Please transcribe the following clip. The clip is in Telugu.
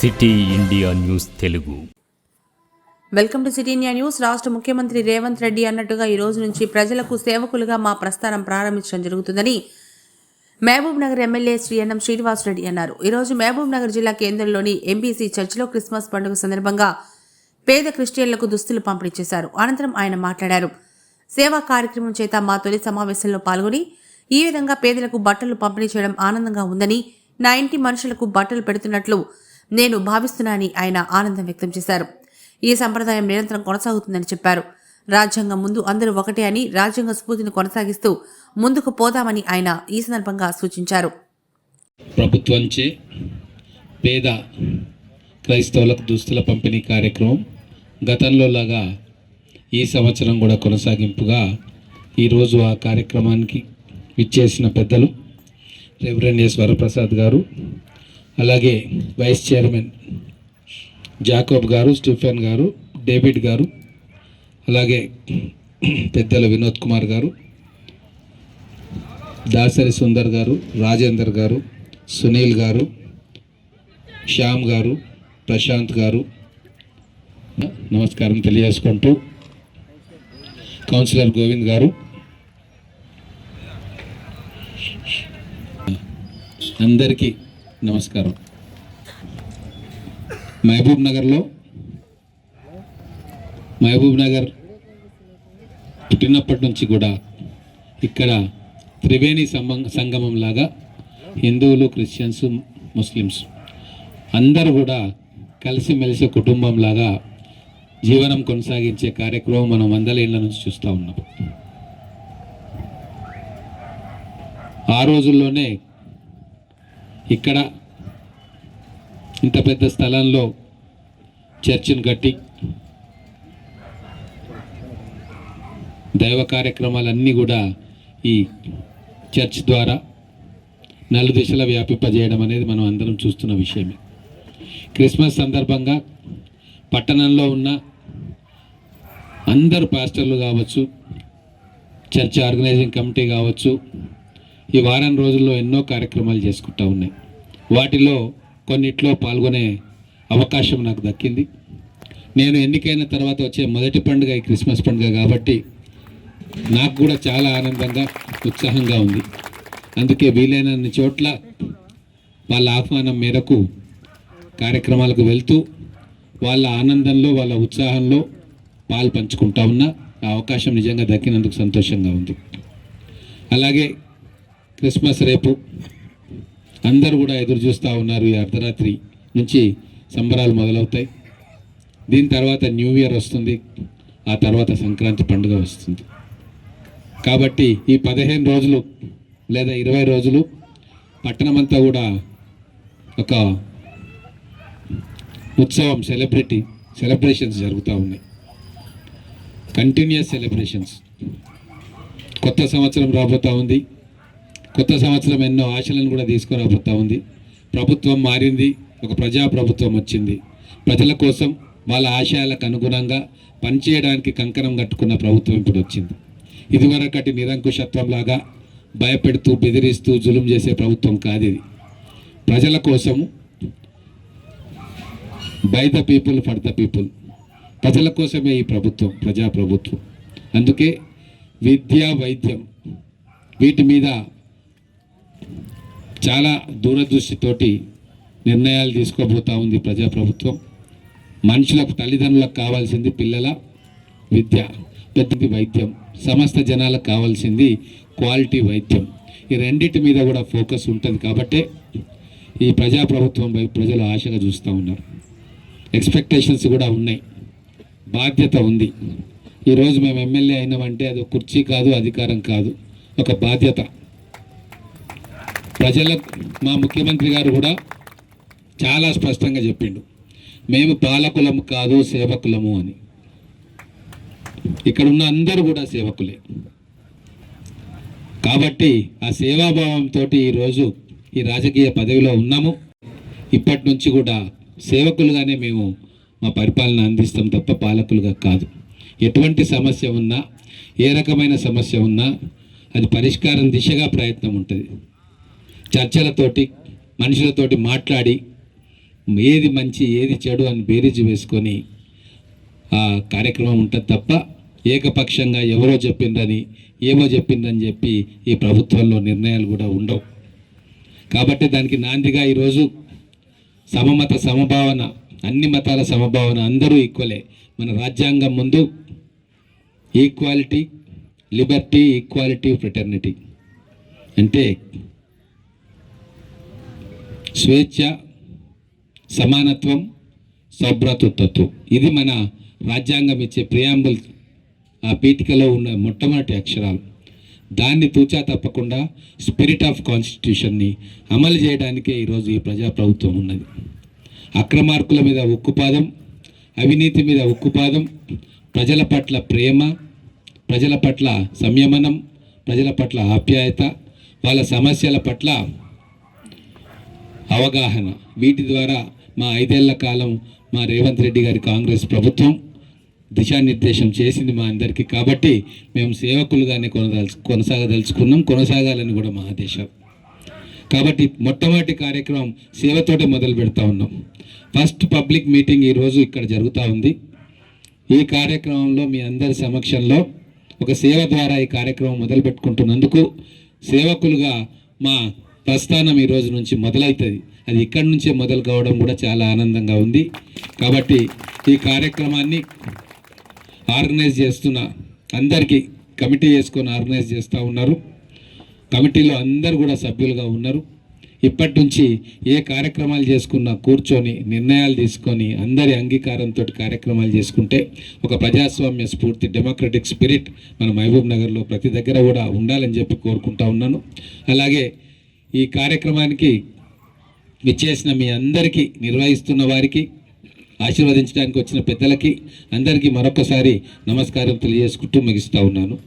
City India news Telugu. Welcome to City India news. రాష్ట్ర ముఖ్యమంత్రి రేవంత్ రెడ్డి అన్నట్టుగా ఈ రోజు నుంచి ప్రజలకు సేవకులుగా మా ప్రస్థానం ప్రారంభించడం జరుగుతుందని Mahabub Nagar MLA Shri N M Srinivas Reddy అన్నారు. ఈ రోజు మహబూబ్ నగర్ జిల్లా కేంద్రంలోని ఎంబీసీ చర్చిలో క్రిస్మస్ పండుగ సందర్భంగా పేద క్రిస్టియన్లకు దుస్తులు పంపిణీ చేశారు. అనంతరం ఆయన మాట్లాడారు. సేవా కార్యక్రమం చేత మా తొలి సమావేశంలో పాల్గొని ఈ విధంగా పేదలకు బట్టలు పంపిణీ చేయడం ఆనందంగా ఉందని నా ఇంటి మనుషులకు బట్టలు పెడుతున్నట్లు నేను భావిస్తున్నానని ఆయన ఆనందం వ్యక్తం చేశారు. ఈ సంప్రదాయం నిరంతరం కొనసాగుతుందని చెప్పారు. రాజ్యాంగం ముందు అందరూ ఒకటే అని రాజ్యాంగ స్ఫూర్తిని కొనసాగిస్తూ ముందుకు పోదామని ఆయన ఈ సందర్భంగా సూచించారు. ప్రభుత్వంచే పేద క్రైస్తవులకు దుస్తుల పంపిణీ కార్యక్రమం గతంలో లాగా ఈ సంవత్సరం కూడా కొనసాగింపుగా ఈరోజు ఆ కార్యక్రమానికి ఇచ్చేసిన పెద్దలు రెవరెండ్ ఎస్ వరప్రసాద్ గారు అలాగే vice chairman Jacob garu Stephen garu David garu అలాగే పెద్దల వినోద్ కుమార్ గారు దాసరి సుందర్ గారు రాజేందర్ గారు సునీల్ గారు శ్యామ్ గారు ప్రశాంత్ గారు. నమస్కారం తెలియజేసుకుంటూ కౌన్సిలర్ గోవింద్ గారు. అందరికీ నమస్కారం. మహబూబ్ నగర్లో మహబూబ్ నగర్ పుట్టినప్పటి నుంచి కూడా ఇక్కడ త్రివేణి సంగం సంగమం లాగా హిందువులు క్రిస్టియన్స్ ముస్లిమ్స్ అందరూ కూడా కలిసిమెలిసి కుటుంబం లాగా జీవనం కొనసాగించే కార్యక్రమం మనం వందల ఏళ్ళ నుంచి చూస్తూ ఉన్నాం. ఆ రోజుల్లోనే ఇక్కడ ఇంత పెద్ద స్థలంలో చర్చిని కట్టి దైవ కార్యక్రమాలన్నీ కూడా ఈ చర్చ్ ద్వారా నలుదిశల వ్యాపింపజేయడం అనేది మనం అందరం చూస్తున్న విషయమే. క్రిస్మస్ సందర్భంగా పట్టణంలో ఉన్న అందరు పాస్టర్లు కావచ్చు చర్చ్ ఆర్గనైజింగ్ కమిటీ కావచ్చు ఈ వారం రోజుల్లో ఎన్నో కార్యక్రమాలు చేసుకుంటా ఉన్నాయి. వాటిలో కొన్నిట్లో పాల్గొనే అవకాశం నాకు దక్కింది. నేను ఎన్నికైన తర్వాత వచ్చే మొదటి పండుగ ఈ క్రిస్మస్ పండుగ కాబట్టి నాకు కూడా చాలా ఆనందంగా ఉత్సాహంగా ఉంది. అందుకే వీలైనన్ని చోట్ల వాళ్ళ ఆహ్వానం మేరకు కార్యక్రమాలకు వెళ్తూ వాళ్ళ ఆనందంలో వాళ్ళ ఉత్సాహంలో పాలు పంచుకుంటా ఉన్నా. ఆ అవకాశం నిజంగా దక్కినందుకు సంతోషంగా ఉంది. అలాగే క్రిస్మస్ రేపు అందరూ కూడా ఎదురు చూస్తూ ఉన్నారు ఈ అర్ధరాత్రి నుంచి సంబరాలు మొదలవుతాయి. దీని తర్వాత న్యూ ఇయర్ వస్తుంది. ఆ తర్వాత సంక్రాంతి పండుగ వస్తుంది. కాబట్టి ఈ పదిహేను రోజులు లేదా ఇరవై రోజులు పట్టణమంతా కూడా ఒక ఉత్సవం సెలబ్రిటీ సెలబ్రేషన్స్ జరుగుతూ ఉన్నాయి. Continuous celebrations. కొత్త సంవత్సరం రాబోతూ ఉంది. కొత్త సంవత్సరం ఎన్నో ఆశలను కూడా తీసుకురాబోతూ ఉంది. ప్రభుత్వం మారింది ఒక ప్రజా ప్రభుత్వం వచ్చింది. ప్రజల కోసం వాళ్ళ ఆశయాలకు అనుగుణంగా పనిచేయడానికి కంకణం కట్టుకున్న ప్రభుత్వం ఇప్పుడు వచ్చింది. ఇదివరకటి నిరంకుశత్వంలాగా భయపెడుతూ బెదిరిస్తూ జులుం చేసే ప్రభుత్వం కాదు ఇది. ప్రజల కోసము by the people for the people. ప్రజల కోసమే ఈ ప్రభుత్వం ప్రజా ప్రభుత్వం అందుకే విద్య వైద్యం వీటి మీద చాలా దూరదృష్టితోటి నిర్ణయాలు తీసుకోబోతా ఉంది ప్రజాప్రభుత్వం. మనుషులకు తల్లిదండ్రులకు కావాల్సింది పిల్లల విద్య పెద్దది వైద్యం సమస్త జనాలకు కావాల్సింది క్వాలిటీ వైద్యం. ఈ రెండింటి మీద కూడా ఫోకస్ ఉంటుంది కాబట్టే ఈ ప్రజాప్రభుత్వం వైపు ప్రజలు ఆశగా చూస్తూ ఉన్నారు. ఎక్స్పెక్టేషన్స్ కూడా ఉన్నాయి. బాధ్యత ఉంది. ఈరోజు మేము ఎమ్మెల్యే అయినామంటే అది కుర్చీ కాదు అధికారం కాదు. ఒక బాధ్యత. ప్రజలకు మా ముఖ్యమంత్రి గారు కూడా చాలా స్పష్టంగా చెప్పిండు. మేము పాలకులము కాదు సేవకులము అని. ఇక్కడ ఉన్న అందరూ కూడా సేవకులే. కాబట్టి ఆ సేవాభావంతో ఈరోజు ఈ రాజకీయ పదవిలో ఉన్నాము. ఇప్పటి నుంచి కూడా సేవకులుగానే మేము మా పరిపాలన అందిస్తాం తప్ప పాలకులుగా కాదు. ఎటువంటి సమస్య ఉన్నా ఏ రకమైన సమస్య ఉన్నా అది పరిష్కారం దిశగా ప్రయత్నం ఉంటుంది. చర్చలతోటి మనుషులతోటి మాట్లాడి ఏది మంచి ఏది చెడు అని బేరీజు వేసుకొని ఆ కార్యక్రమం ఉంటుంది తప్ప ఏకపక్షంగా ఎవరో చెప్పిందని ఏమో చెప్పిందని చెప్పి ఈ ప్రభుత్వంలో నిర్ణయాలు కూడా ఉండవు. కాబట్టి దానికి నాందిగా ఈరోజు సమమత సమభావన అన్ని మతాల సమభావన అందరూ ఈక్వలే. మన రాజ్యాంగం ముందు ఈక్వాలిటీ లిబర్టీ ఈక్వాలిటీ ఫ్రెటర్నిటీ. అంటే స్వేచ్ఛ సమానత్వం సభ్రతత్వం ఇది మన రాజ్యాంగం ఇచ్చే ప్రియాంబుల్ ఆ పీఠికలో ఉన్న మొట్టమొదటి అక్షరాలు. దాన్ని తూచా తప్పకుండా స్పిరిట్ ఆఫ్ కాన్స్టిట్యూషన్ని అమలు చేయడానికే ఈరోజు ఈ ప్రజాప్రభుత్వం ఉన్నది. అక్రమార్కుల మీద ఉక్కుపాదం అవినీతి మీద ఉక్కుపాదం ప్రజల పట్ల ప్రేమ ప్రజల పట్ల సంయమనం ప్రజల పట్ల ఆప్యాయత వాళ్ళ సమస్యల పట్ల అవగాహన వీటి ద్వారా మా ఐదేళ్ళ కాలం మా రేవంత్ రెడ్డి గారి కాంగ్రెస్ ప్రభుత్వం దిశానిర్దేశం చేసింది మా అందరికీ. కాబట్టి మేము సేవకులుగానే కొనదలుచు కొనసాగదలుచుకున్నాం కొనసాగాలని కూడా మా ఆదేశం. కాబట్టి మొట్టమొదటి కార్యక్రమం సేవతోటే మొదలు పెడతా ఉన్నాం. ఫస్ట్ పబ్లిక్ మీటింగ్ ఈరోజు ఇక్కడ జరుగుతూ ఉంది. ఈ కార్యక్రమంలో మీ అందరి సమక్షంలో ఒక సేవ ద్వారా ఈ కార్యక్రమం మొదలు పెట్టుకుంటున్నందుకు సేవకులుగా మా ప్రస్థానం ఈ రోజు నుంచి మొదలవుతుంది అది ఇక్కడి నుంచే మొదలు కావడం కూడా చాలా ఆనందంగా ఉంది. కాబట్టి ఈ కార్యక్రమాన్ని ఆర్గనైజ్ చేస్తున్న అందరికీ కమిటీ చేసుకొని ఆర్గనైజ్ చేస్తూ ఉన్నారు. కమిటీలో అందరు కూడా సభ్యులుగా ఉన్నారు. ఇప్పటి నుంచి ఏ కార్యక్రమాలు చేసుకున్నా కూర్చొని నిర్ణయాలు తీసుకొని అందరి అంగీకారంతో కార్యక్రమాలు చేసుకుంటే ఒక ప్రజాస్వామ్య స్ఫూర్తి డెమోక్రటిక్ స్పిరిట్ మన మహబూబ్ నగర్లో ప్రతి దగ్గర కూడా ఉండాలని చెప్పి కోరుకుంటా ఉన్నాను. అలాగే ఈ కార్యక్రమానికి విచ్చేసిన మీ అందరికీ నిర్వహిస్తున్న వారికి ఆశీర్వదించడానికి వచ్చిన పెద్దలకి అందరికీ మరొకసారి నమస్కారం తెలియజేసుకుంటూ ముగిస్తూ ఉన్నాను.